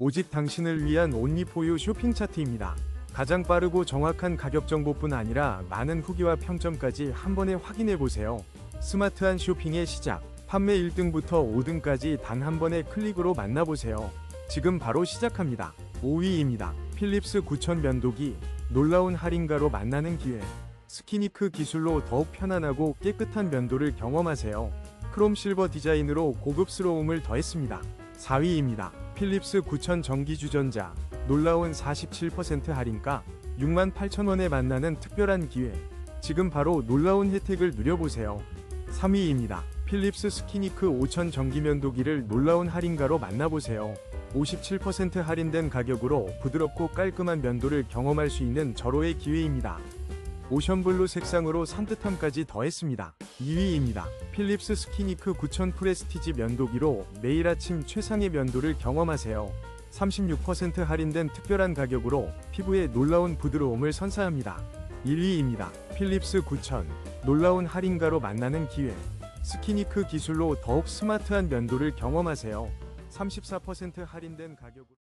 오직 당신을 위한 온리포유 쇼핑 차트입니다. 가장 빠르고 정확한 가격 정보뿐 아니라 많은 후기와 평점까지 한 번에 확인해 보세요. 스마트한 쇼핑의 시작. 판매 1등부터 5등까지 단 한 번의 클릭으로 만나보세요. 지금 바로 시작합니다. 5위입니다. 필립스 9000 면도기. 놀라운 할인가로 만나는 기회. 스키니크 기술로 더욱 편안하고 깨끗한 면도를 경험하세요. 크롬 실버 디자인으로 고급스러움을 더했습니다. 4위입니다. 필립스 9000 전기주전자. 놀라운 47% 할인가 68,000원에 만나는 특별한 기회. 지금 바로 놀라운 혜택을 누려보세요. 3위입니다. 필립스 스키니크 5000 전기면도기를 놀라운 할인가로 만나보세요. 57% 할인된 가격으로 부드럽고 깔끔한 면도를 경험할 수 있는 절호의 기회입니다. 오션블루 색상으로 산뜻함까지 더했습니다. 2위입니다. 필립스 스키니크 9000 프레스티지 면도기로 매일 아침 최상의 면도를 경험하세요. 36% 할인된 특별한 가격으로 피부에 놀라운 부드러움을 선사합니다. 1위입니다. 필립스 9000 놀라운 할인가로 만나는 기회. 스키니크 기술로 더욱 스마트한 면도를 경험하세요. 34% 할인된 가격으로